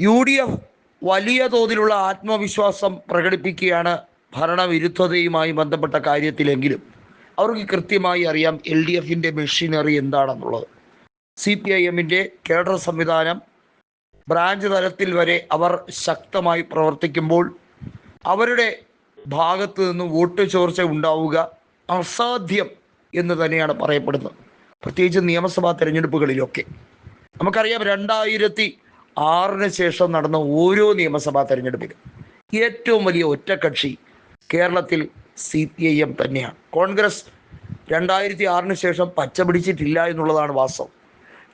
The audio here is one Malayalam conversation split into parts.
യു ഡി എഫ് വലിയ തോതിലുള്ള ആത്മവിശ്വാസം പ്രകടിപ്പിക്കുകയാണ് ഭരണവിരുദ്ധതയുമായി ബന്ധപ്പെട്ട കാര്യത്തിലെങ്കിലും. അവർക്ക് കൃത്യമായി അറിയാം എൽ ഡി എഫിന്റെ മെഷീനറി എന്താണെന്നുള്ളത്. സി പി ഐ എമ്മിന്റെ കേഡർ സംവിധാനം ബ്രാഞ്ച് തലത്തിൽ വരെ അവർ ശക്തമായി പ്രവർത്തിക്കുമ്പോൾ അവരുടെ ഭാഗത്ത് നിന്ന് വോട്ട് ചോർച്ച ഉണ്ടാവുക അസാധ്യം എന്ന് തന്നെയാണ് പറയപ്പെടുന്നത്. പ്രത്യേകിച്ച് നിയമസഭാ തെരഞ്ഞെടുപ്പുകളിലൊക്കെ. നമുക്കറിയാം രണ്ടായിരത്തി ആറിന് ശേഷം നടന്ന ഓരോ നിയമസഭാ തെരഞ്ഞെടുപ്പിലും ഏറ്റവും വലിയ ഒറ്റക്കക്ഷി കേരളത്തിൽ സി പി ഐ എം തന്നെയാണ്. കോൺഗ്രസ് രണ്ടായിരത്തി ആറിന് ശേഷം പച്ച പിടിച്ചിട്ടില്ല എന്നുള്ളതാണ് വാസ്തവം.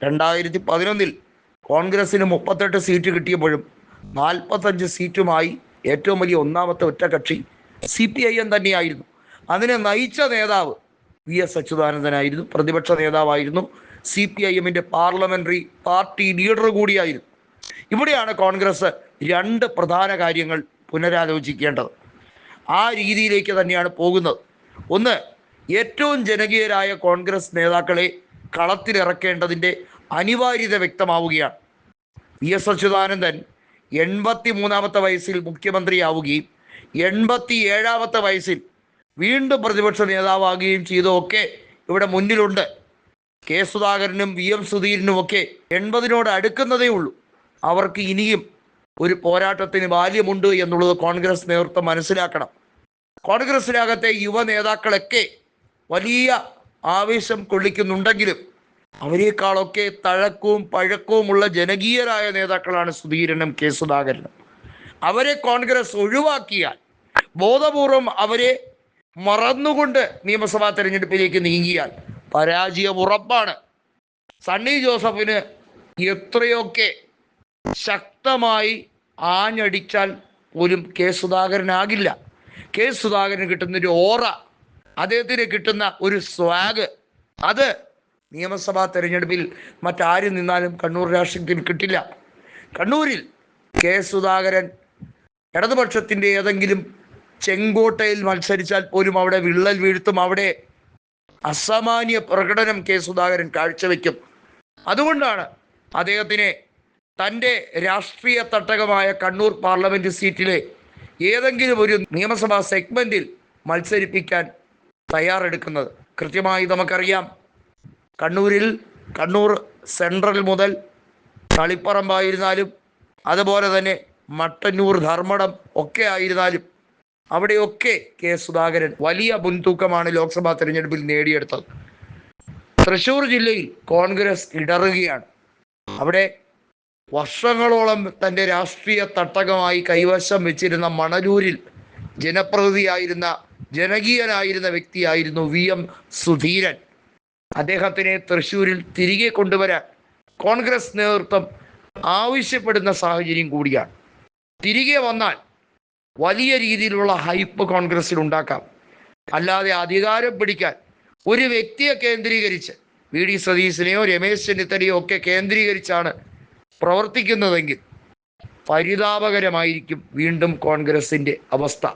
രണ്ടായിരത്തി പതിനൊന്നിൽ കോൺഗ്രസിന് മുപ്പത്തെട്ട് സീറ്റ് കിട്ടിയപ്പോഴും നാൽപ്പത്തഞ്ച് സീറ്റുമായി ഏറ്റവും വലിയ ഒന്നാമത്തെ ഒറ്റക്കക്ഷി സി പി ഐ എം തന്നെയായിരുന്നു. അതിനെ നയിച്ച നേതാവ് വി എസ് അച്യുതാനന്ദനായിരുന്നു. പ്രതിപക്ഷ നേതാവായിരുന്നു. സി പി ഐ എമ്മിന്റെ പാർലമെന്ററി പാർട്ടി ലീഡർ കൂടിയായിരുന്നു. ഇവിടെയാണ് കോൺഗ്രസ് രണ്ട് പ്രധാന കാര്യങ്ങൾ പുനരാലോചിക്കേണ്ടത്. ആ രീതിയിലേക്ക് തന്നെയാണ് പോകുന്നത്. ഒന്ന് ഏറ്റവും ജനകീയരായ കോൺഗ്രസ് നേതാക്കളെ കളത്തിലിറക്കേണ്ടതിന്റെ അനിവാര്യത വ്യക്തമാവുകയാണ്. വി എസ് അച്യുതാനന്ദൻ എൺപത്തി മൂന്നാമത്തെ വയസ്സിൽ മുഖ്യമന്ത്രിയാവുകയും എൺപത്തി ഏഴാമത്തെ വയസ്സിൽ വീണ്ടും പ്രതിപക്ഷ നേതാവാകുകയും ചെയ്തതൊക്കെ ഇവിടെ മുന്നിലുണ്ട്. കെ സുധാകരനും വി എം സുധീരനും ഒക്കെ എൺപതിനോട് അടുക്കുന്നതേ ഉള്ളൂ. അവർക്ക് ഇനിയും ഒരു പോരാട്ടത്തിന് ബാല്യമുണ്ട് എന്നുള്ളത് കോൺഗ്രസ് നേതൃത്വം മനസ്സിലാക്കണം. കോൺഗ്രസിനകത്തെ യുവ നേതാക്കളൊക്കെ വലിയ ആവേശം കൊള്ളിക്കുന്നുണ്ടെങ്കിലും അവരെക്കാളൊക്കെ തഴക്കവും പഴക്കവുമുള്ള ജനകീയരായ നേതാക്കളാണ് സുധീരനും കെ സുധാകരനും. അവരെ കോൺഗ്രസ് ഒഴിവാക്കിയാൽ ബോധപൂർവം അവരെ മറന്നുകൊണ്ട് നിയമസഭാ തെരഞ്ഞെടുപ്പിലേക്ക് നീങ്ങിയാൽ പരാജയം ഉറപ്പാണ്. സണ്ണി ജോസഫിന് എത്രയൊക്കെ ശക്തമായി ആഞ്ഞടിച്ചാൽ പോലും കെ സുധാകരനാകില്ല. കെ സുധാകരന് കിട്ടുന്ന ഒരു ഓറ അദ്ദേഹത്തിന് കിട്ടുന്ന ഒരു സ്വാഗ് അത് നിയമസഭാ തെരഞ്ഞെടുപ്പിൽ മറ്റാര് നിന്നാലും കണ്ണൂർ രാഷ്ട്രീയത്തിൽ കിട്ടില്ല. കണ്ണൂരിൽ കെ സുധാകരൻ ഇടതുപക്ഷത്തിന്റെ ഏതെങ്കിലും ചെങ്കോട്ടയിൽ മത്സരിച്ചാൽ പോലും അവിടെ വിള്ളൽ വീഴ്ത്തും അവിടെ അസാമാന്യ പ്രകടനം കെ സുധാകരൻ കാഴ്ചവെക്കും. അതുകൊണ്ടാണ് അദ്ദേഹത്തിനെ തന്റെ രാഷ്ട്രീയ തട്ടകമായ കണ്ണൂർ പാർലമെന്റ് സീറ്റിലെ ഏതെങ്കിലും ഒരു നിയമസഭാ സെഗ്മെന്റിൽ മത്സരിപ്പിക്കാൻ തയ്യാറെടുക്കുന്നത്. കൃത്യമായി നമുക്കറിയാം. കണ്ണൂരിൽ കണ്ണൂർ സെൻട്രൽ മുതൽ തളിപ്പറമ്പായിരുന്നാലും അതുപോലെ തന്നെ മട്ടന്നൂർ ധർമ്മടം ഒക്കെ ആയിരുന്നാലും അവിടെയൊക്കെ കെ സുധാകരൻ വലിയ മുൻതൂക്കമാണ് ലോക്സഭാ തെരഞ്ഞെടുപ്പിൽ നേടിയെടുത്തത്. തൃശ്ശൂർ ജില്ലയിൽ കോൺഗ്രസ് ഇടറുകയാണ്. അവിടെ വർഷങ്ങളോളം തന്റെ രാഷ്ട്രീയ തട്ടകമായി കൈവശം വെച്ചിരുന്ന മണലൂരിൽ ജനപ്രതിനിധിയായിരുന്ന ജനകീയനായിരുന്ന വ്യക്തിയായിരുന്നു വി. എം. സുധീരൻ. അദ്ദേഹത്തിനെ തൃശ്ശൂരിൽ തിരികെ കൊണ്ടുവരാൻ കോൺഗ്രസ് നേതൃത്വം ആവശ്യപ്പെടുന്ന സാഹചര്യം കൂടിയാണ്. തിരികെ വന്നാൽ വലിയ രീതിയിലുള്ള ഹൈപ്പ് കോൺഗ്രസിൽ ഉണ്ടാക്കാം. അല്ലാതെ അധികാരം പിടിക്കാൻ ഒരു വ്യക്തിയെ കേന്ദ്രീകരിച്ച് വി. ഡി. സതീശനെയോ രമേശ് ചെന്നിത്തലയോ ഒക്കെ കേന്ദ്രീകരിച്ചാണ് പ്രവർത്തിക്കുന്നതെങ്കിൽ പരിതാപകരമായിരിക്കും വീണ്ടും കോൺഗ്രസിന്റെ അവസ്ഥ.